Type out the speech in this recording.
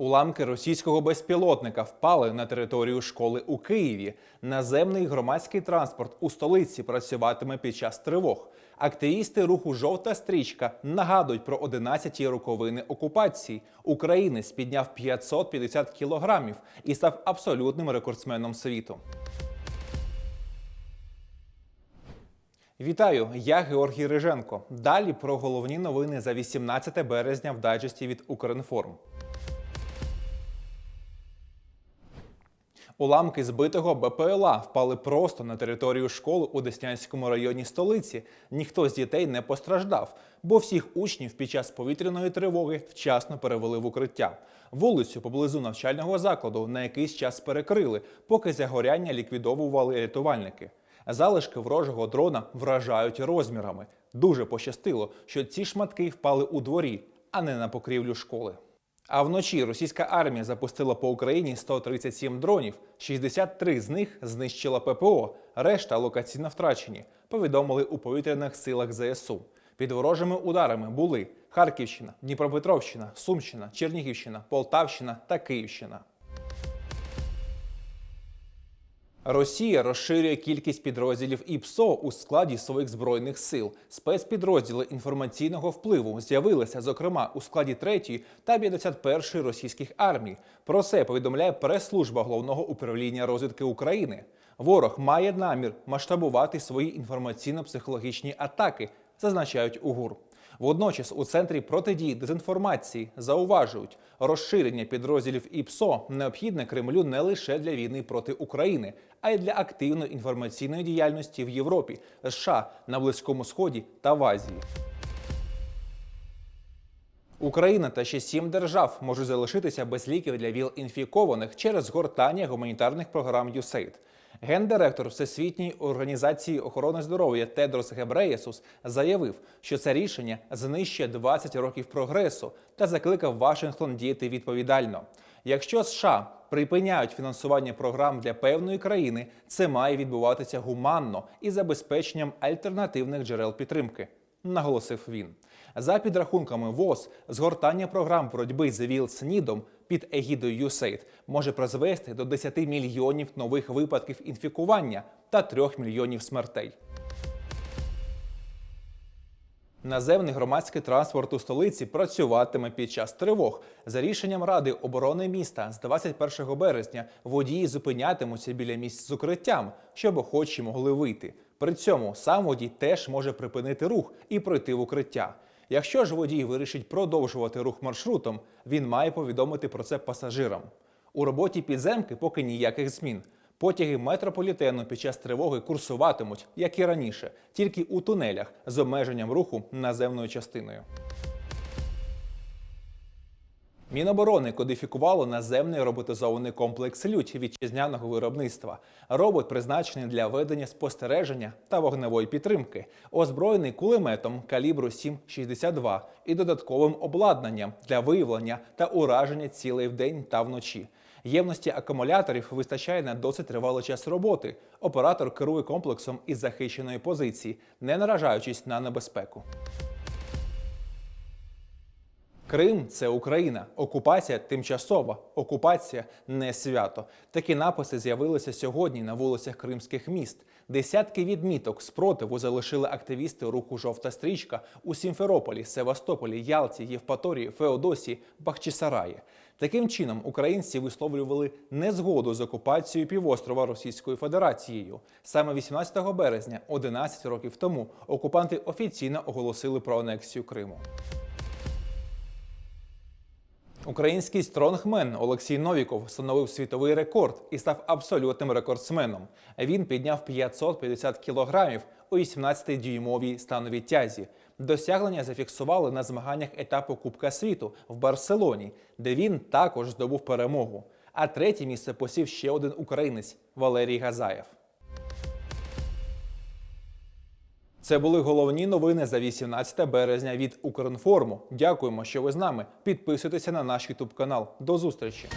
Уламки російського безпілотника впали на територію школи у Києві. Наземний громадський транспорт у столиці працюватиме під час тривог. Активісти руху Жовта стрічка нагадують про 11-ті роковини окупації. Українець підняв 550 кілограмів і став абсолютним рекордсменом світу. Вітаю, я Георгій Риженко. Далі про головні новини за 18 березня в дайджесті від Укрінформ. Уламки збитого БПЛА впали просто на територію школи у Деснянському районі столиці. Ніхто з дітей не постраждав, бо всіх учнів під час повітряної тривоги вчасно перевели в укриття. Вулицю поблизу навчального закладу на якийсь час перекрили, поки загоряння ліквідовували рятувальники. Залишки ворожого дрона вражають розмірами. Дуже пощастило, що ці шматки впали у дворі, а не на покрівлю школи. А вночі російська армія запустила по Україні 137 дронів, 63 з них знищила ППО, решта локаційно втрачені, повідомили у повітряних силах ЗСУ. Під ворожими ударами були Харківщина, Дніпропетровщина, Сумщина, Чернігівщина, Полтавщина та Київщина. Росія розширює кількість підрозділів ІПСО у складі своїх збройних сил. Спецпідрозділи інформаційного впливу з'явилися, зокрема, у складі 3 та 51 російських армій. Про це повідомляє прес-служба головного управління розвідки України. Ворог має намір масштабувати свої інформаційно-психологічні атаки, зазначають у ГУР. Водночас у центрі протидії дезінформації зауважують, розширення підрозділів ІПСО необхідне Кремлю не лише для війни проти України, а й для активної інформаційної діяльності в Європі, США, на Близькому Сході та в Азії. Україна та ще сім держав можуть залишитися без ліків для ВІЛ-інфікованих через згортання гуманітарних програм USAID. Гендиректор Всесвітньої організації охорони здоров'я Тедрос Гебреєсус заявив, що це рішення знищує 20 років прогресу та закликав Вашингтон діяти відповідально. Якщо США припиняють фінансування програм для певної країни, це має відбуватися гуманно і забезпеченням альтернативних джерел підтримки, наголосив він. За підрахунками ВОЗ, згортання програм боротьби з ВІЛ-СНІДом під егідою USAID може призвести до 10 мільйонів нових випадків інфікування та 3 мільйонів смертей. Наземний громадський транспорт у столиці працюватиме під час тривог. За рішенням Ради оборони міста з 21 березня водії зупинятимуться біля місць з укриттям, щоб охочі могли вийти. При цьому сам водій теж може припинити рух і пройти в укриття. Якщо ж водій вирішить продовжувати рух маршрутом, він має повідомити про це пасажирам. У роботі підземки поки ніяких змін. Потяги метрополітену під час тривоги курсуватимуть, як і раніше, тільки у тунелях з обмеженням руху наземною частиною. Міноборони кодифікувало наземний роботизований комплекс лють вітчизняного виробництва. Робот призначений для ведення спостереження та вогневої підтримки, озброєний кулеметом калібру 7,62 і додатковим обладнанням для виявлення та ураження цілей вдень та вночі. Ємності акумуляторів вистачає на досить тривалий час роботи. Оператор керує комплексом із захищеної позиції, не наражаючись на небезпеку. Крим це Україна, окупація тимчасова, окупація не свято. Такі написи з'явилися сьогодні на вулицях кримських міст. Десятки відміток спротиву залишили активісти руху Жовта стрічка у Сімферополі, Севастополі, Ялті, Євпаторії, Феодосії, Бахчисараї. Таким чином українці висловлювали незгоду з окупацією півострова Російською Федерацією. Саме 18 березня, 11 років тому, окупанти офіційно оголосили про анексію Криму. Український стронгмен Олексій Новіков встановив світовий рекорд і став абсолютним рекордсменом. Він підняв 550 кілограмів у 18-дюймовій становій тязі. Досягнення зафіксували на змаганнях етапу Кубка світу в Барселоні, де він також здобув перемогу. А третє місце посів ще один українець Валерій Газаєв. Це були головні новини за 18 березня від Укрінформу. Дякуємо, що ви з нами. Підписуйтеся на наш Ютуб канал. До зустрічі!